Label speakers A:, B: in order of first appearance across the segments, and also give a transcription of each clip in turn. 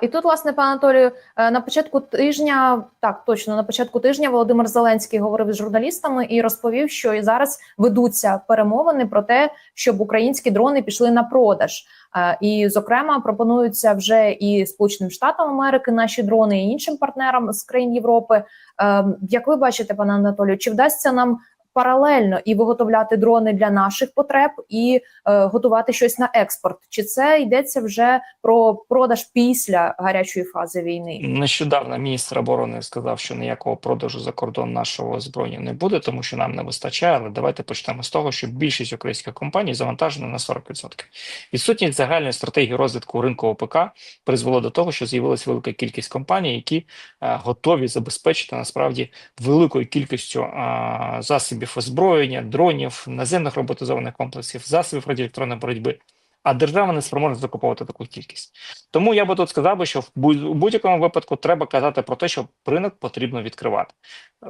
A: І тут, власне, пане Анатолію, е, на початку тижня, так точно на початку тижня Володимир Зеленський говорив з журналістами і розповів, що і зараз ведуться перемовини про те, щоб українські дрони пішли на продаж. Е, І, зокрема, пропонуються вже і Сполученим Штатам Америки наші дрони, і іншим партнерам з країн Європи. Е, Як ви бачите, пане Анатолію, чи вдасться нам паралельно і виготовляти дрони для наших потреб, і е, готувати щось на експорт? Чи це йдеться вже про продаж після гарячої фази війни?
B: Нещодавно міністр оборони сказав, що ніякого продажу за кордон нашого озброєння не буде, тому що нам не вистачає. Але давайте почнемо з того, що більшість українських компаній завантажена на 40%. Відсутність загальної стратегії розвитку ринку ОПК призвело до того, що з'явилася велика кількість компаній, які е, готові забезпечити насправді великою кількістю е, засобів озброєння, дронів, наземних роботизованих комплексів, засобів радіоелектронної боротьби. А держава не спроможна закуповувати таку кількість. Тому я би тут сказав би, що в будь-якому випадку треба казати про те, що ринок потрібно відкривати.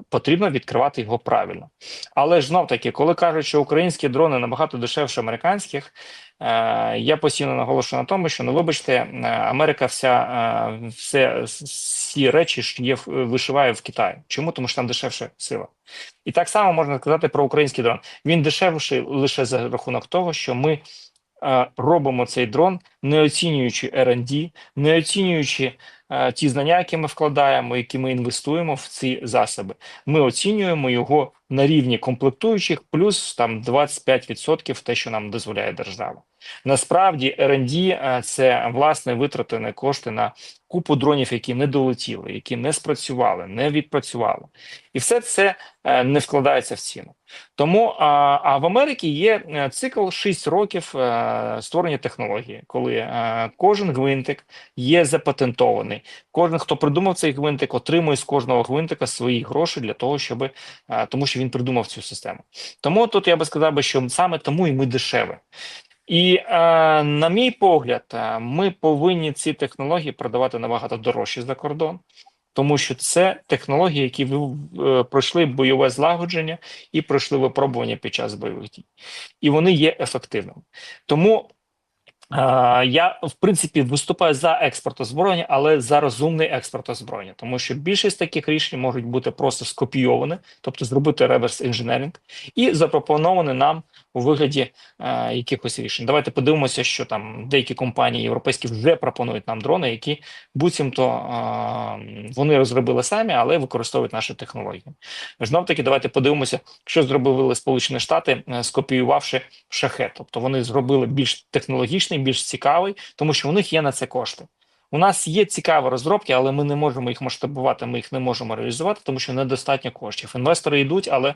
B: Потрібно відкривати його правильно. Але ж знов таки, коли кажуть, що українські дрони набагато дешевше американських, я постійно наголошую на тому, що ну вибачте, е, Америка вся е, все всі речі є вишиває в Китаї. Чому? Тому що там дешевша сила. І так само можна сказати про український дрон. Він дешевший лише за рахунок того, що ми е, робимо цей дрон, не оцінюючи R&D, не оцінюючи е, ті знання, які ми вкладаємо, які ми інвестуємо в ці засоби. Ми оцінюємо його на рівні комплектуючих, плюс там 25% те, що нам дозволяє держава. Насправді, R&D е, – це власне витратені кошти на купу дронів, які не долетіли, які не спрацювали, не відпрацювали, і все це е, не вкладається в ціну. Тому а, а в Америці є е, цикл 6 років е, створення технології, коли кожен гвинтик є запатентований. Кожен, хто придумав цей гвинтик, отримує з кожного гвинтика свої гроші для того, щоб тому, що він придумав цю систему. Тому тут я би сказав що саме тому і ми дешеві. І е, на мій погляд, е, ми повинні ці технології продавати набагато дорожче за кордон, тому що це технології, які е, пройшли бойове злагодження і пройшли випробування під час бойових дій, і вони є ефективними. Тому е, я в принципі виступаю за експорт озброєння, але за розумний експорт озброєння, тому що більшість таких рішень можуть бути просто скопійовані, тобто зробити реверс інженеринг, і запропоновані нам у вигляді е, якихось рішень. Давайте подивимося, що там деякі компанії європейські вже пропонують нам дрони, які буцімто е, вони розробили самі, але використовують наші технології. Знов таки, давайте подивимося, що зробили Сполучені Штати, е, скопіювавши шахет. Тобто вони зробили більш технологічний, більш цікавий, тому що у них є на це кошти. У нас є цікаві розробки, але ми не можемо їх масштабувати, ми їх не можемо реалізувати, тому що недостатньо коштів. Інвестори йдуть, але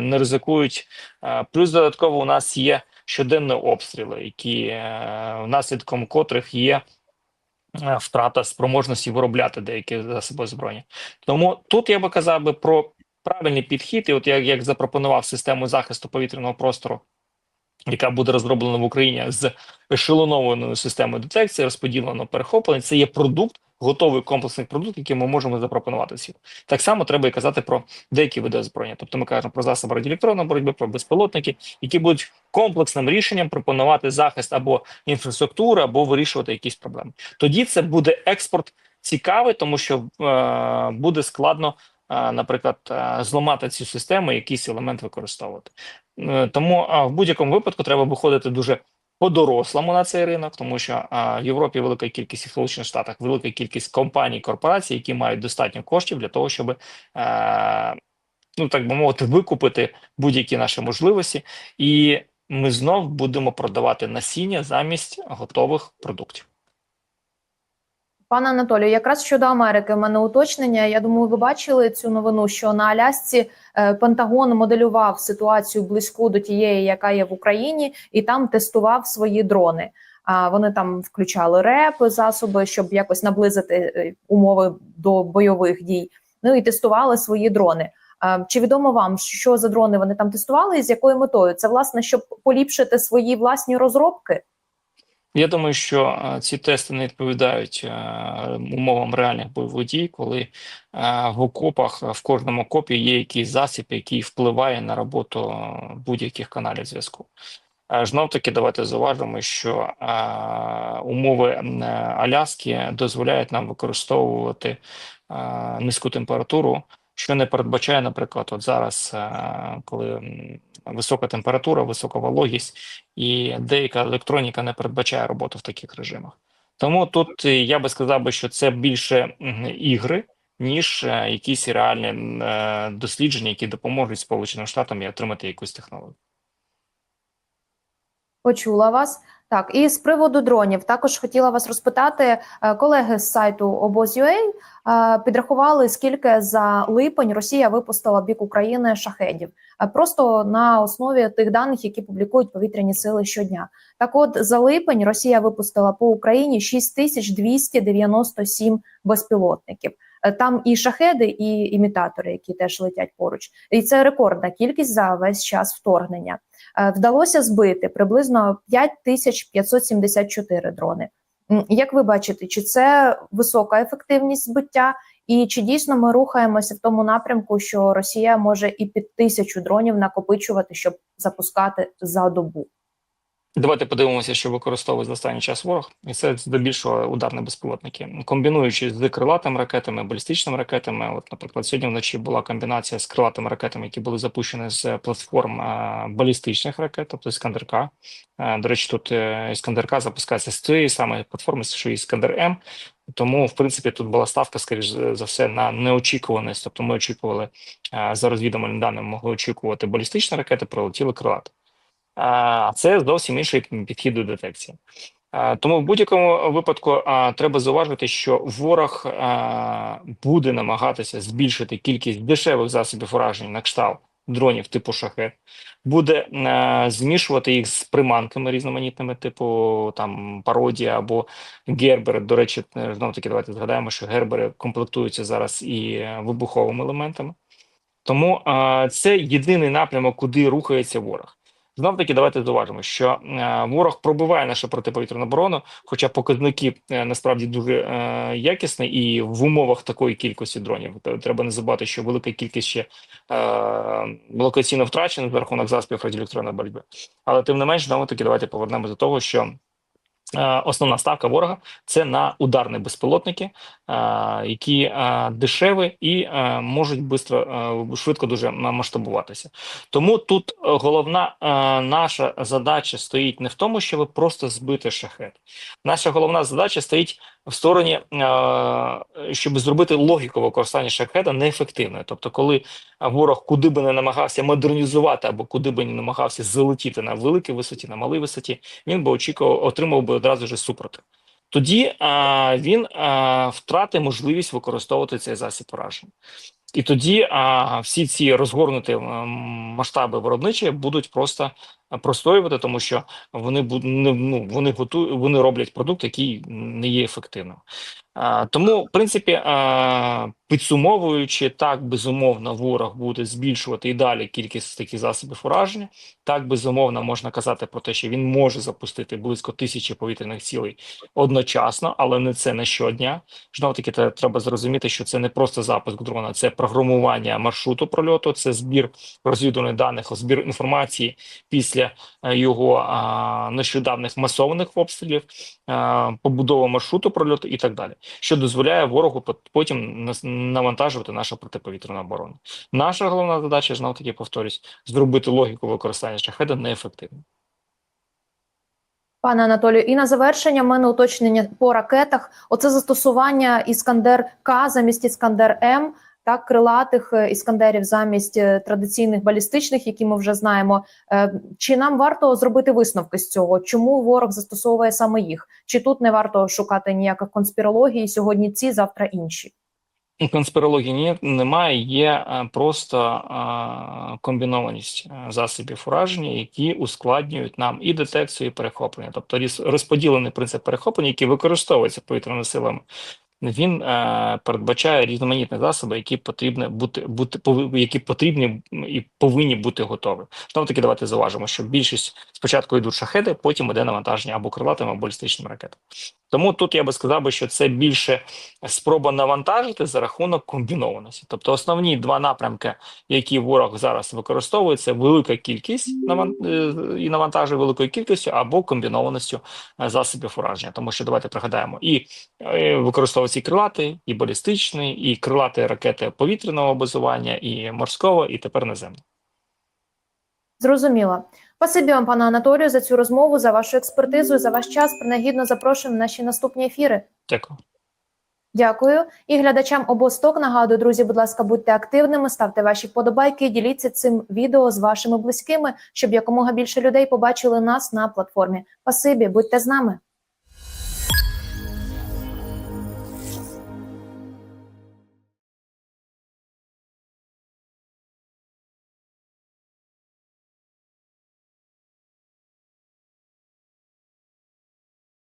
B: не ризикують. Е, плюс додатково у нас є щоденні обстріли, які е, внаслідком котрих є е, втрата спроможності виробляти деякі засоби озброєння. Тому тут я би казав би про правильний підхід, і от як, як запропонував систему захисту повітряного простору. Яка буде розроблена в Україні з ешелонованою системою детекції, розподілено перехоплення. Це є продукт, готовий комплексний продукт, який ми можемо запропонувати світу. Так само треба і казати про деякі види озброєння. Тобто ми кажемо про засоби радіоелектронної боротьби, про безпілотники, які будуть комплексним рішенням пропонувати захист або інфраструктури, або вирішувати якісь проблеми. Тоді це буде експорт цікавий, тому що е, буде складно. е, Наприклад, е, зламати цю систему, якийсь елемент використовувати. Е, Тому в будь-якому випадку треба виходити дуже по-дорослому на цей ринок, тому що а, в Європі велика кількість і в Сполучених Штатах велика кількість компаній, корпорацій, які мають достатньо коштів для того, щоб а, ну так би мовити, викупити будь-які наші можливості, і ми знов будемо продавати насіння замість готових продуктів.
A: Пане Анатолію, якраз щодо Америки, в мене уточнення. Я думаю, ви бачили цю новину, що на Алясці е, Пентагон моделював ситуацію близьку до тієї, яка є в Україні, і там тестував свої дрони. А вони там включали РЕП, засоби, щоб якось наблизити е, умови до бойових дій. Ну і тестували свої дрони. Чи відомо вам, що за дрони вони там тестували і з якою метою? Це власне щоб поліпшити свої власні розробки?
B: Я думаю, що е, ці тести не відповідають е, умовам реальних бойових дій, коли е, в окопах в кожному окопі є якийсь засіб, який впливає на роботу будь-яких каналів зв'язку. Знов таки, давайте зауважимо, що умови Аляски дозволяють нам використовувати низьку температуру, що не передбачає, наприклад, от зараз, коли висока температура, висока вологість, і деяка електроніка не передбачає роботу в таких режимах. Тому тут е, я би сказав би, що це більше ігри, ніж е, якісь реальні е, дослідження, які допоможуть Сполученим Штатам і отримати якусь технологію.
A: Почула вас. Так, і з приводу дронів також хотіла вас розпитати. е, Колеги з сайту обоз.ua е, підрахували, скільки за липень Росія випустила бік України шахедів, Е, просто на основі тих даних, які публікують повітряні сили щодня. Так, от за липень Росія випустила по Україні 6297 безпілотників. Е, Там і шахеди, і імітатори, які теж летять поруч, і це рекордна кількість за весь час вторгнення. Е, Вдалося збити приблизно 5574 дрони. Як ви бачите, чи це висока ефективність збиття, і чи дійсно ми рухаємося в тому напрямку, що Росія може і під тисячу дронів накопичувати, щоб запускати за добу?
B: Давайте подивимося, що використовує за останній час ворог, і це здебільшого ударні безпілотники, комбінуючи з крилатими ракетами, балістичними ракетами. От, наприклад, сьогодні вночі була комбінація з крилатими ракетами, які були запущені з платформ балістичних ракет, тобто Іскандер-К. До речі, тут е, Іскандер-К запускається з цієї самої платформи, що Іскандер М. Тому, в принципі, тут була ставка, скоріш за все, на неочікуваність. Тобто, ми очікували за розвідувальними даними, могли очікувати балістичні ракети, прилетіли крилати. А це зовсім інший підхід до детекції. Тому в будь-якому випадку треба зауважити, що ворог буде намагатися збільшити кількість дешевих засобів ураження на кшталт дронів типу шахет, буде змішувати їх з приманками різноманітними, типу там пародія або гербери. До речі, знову таки, давайте згадаємо, що гербери комплектуються зараз і вибуховими елементами. Тому це єдиний напрямок, куди рухається ворог. Знов таки, давайте зауважимо, що е, ворог пробиває нашу протиповітряну оборону, хоча показники е, насправді дуже е, якісні, і в умовах такої кількості дронів треба не забувати, що велика кількість ще локаційно втрачених за рахунок заспів радіоелектронної боротьби. Але тим не менш, знову таки, давайте повернемося до того, що. Е, Основна ставка ворога це на ударні безпілотники, е, які е, дешеві і можуть е, швидко дуже масштабуватися. Тому тут головна наша задача стоїть не в тому, щоб просто збити шахет. Наша головна задача стоїть в стороні, е, щоб зробити логіку використання шахеда неефективною. Тобто, коли ворог куди би не намагався модернізувати або куди би не намагався залетіти на великій висоті, на малій висоті, він би очікував, отримав би одразу ж супротив. Тоді а, він а, втратить можливість використовувати цей засіб пораження. І тоді а, всі ці розгорнуті масштаби виробничі будуть просто простоювати, тому що вони ну, вони готують, вони роблять продукт, який не є ефективним. А, тому, в принципі, а, підсумовуючи, так безумовно, ворог буде збільшувати і далі кількість таких засобів ураження. Так безумовно можна казати про те, що він може запустити близько тисячі повітряних цілей одночасно, але не це не щодня. Знову таки, треба зрозуміти, що це не просто запуск дрона, це програмування маршруту прольоту, це збір розвідувальних даних, збір інформації після е, його нещодавних масованих обстрілів, побудова маршруту прольоту і так далі, що дозволяє ворогу пот- потім навантажувати нашу протиповітряну оборону. Наша головна задача знову таки повторюсь, зробити логіку використання шахеда неефективною.
A: Пане Анатолію, і на завершення в мене уточнення по ракетах. Оце застосування Іскандер К замість Іскандер М, так крилатих е, іскандерів замість е, традиційних балістичних, які ми вже знаємо. Е, Чи нам варто зробити висновки з цього? Чому ворог застосовує саме їх? Чи тут не варто шукати ніяких конспірологій? Сьогодні ці, завтра інші?
B: Конспірології ні, немає, є просто комбінованість засобів ураження, які ускладнюють нам і детекцію, і перехоплення. Тобто розподілений принцип перехоплення, який використовується повітряними силами він е, передбачає різноманітні засоби, які потрібні бути бути які потрібні і повинні бути готові. Знову таки, давайте зауважимо, що більшість спочатку йдуть шахеди, потім іде навантаження або крилатими, або балістичними ракетами. Тому тут я би сказав що це більше спроба навантажити за рахунок комбінованості. Тобто основні два напрямки, які ворог зараз використовує, це велика кількість е, і навантажує великою кількістю або комбінованістю е, засобів ураження. Тому що давайте пригадаємо, і е, використовується і крилатий, і балістичний, і крилаті ракети повітряного базування, і морського, і тепер наземного.
A: Зрозуміло. Спасибі вам, пане Анатолію, за цю розмову, за вашу експертизу, за ваш час. Принагідно запрошуємо на наші наступні ефіри.
B: Дякую.
A: Дякую. І глядачам обосток нагадую, друзі, будь ласка, будьте активними, ставте ваші вподобайки, діліться цим відео з вашими близькими, щоб якомога більше людей побачили нас на платформі. Спасибі, будьте з нами.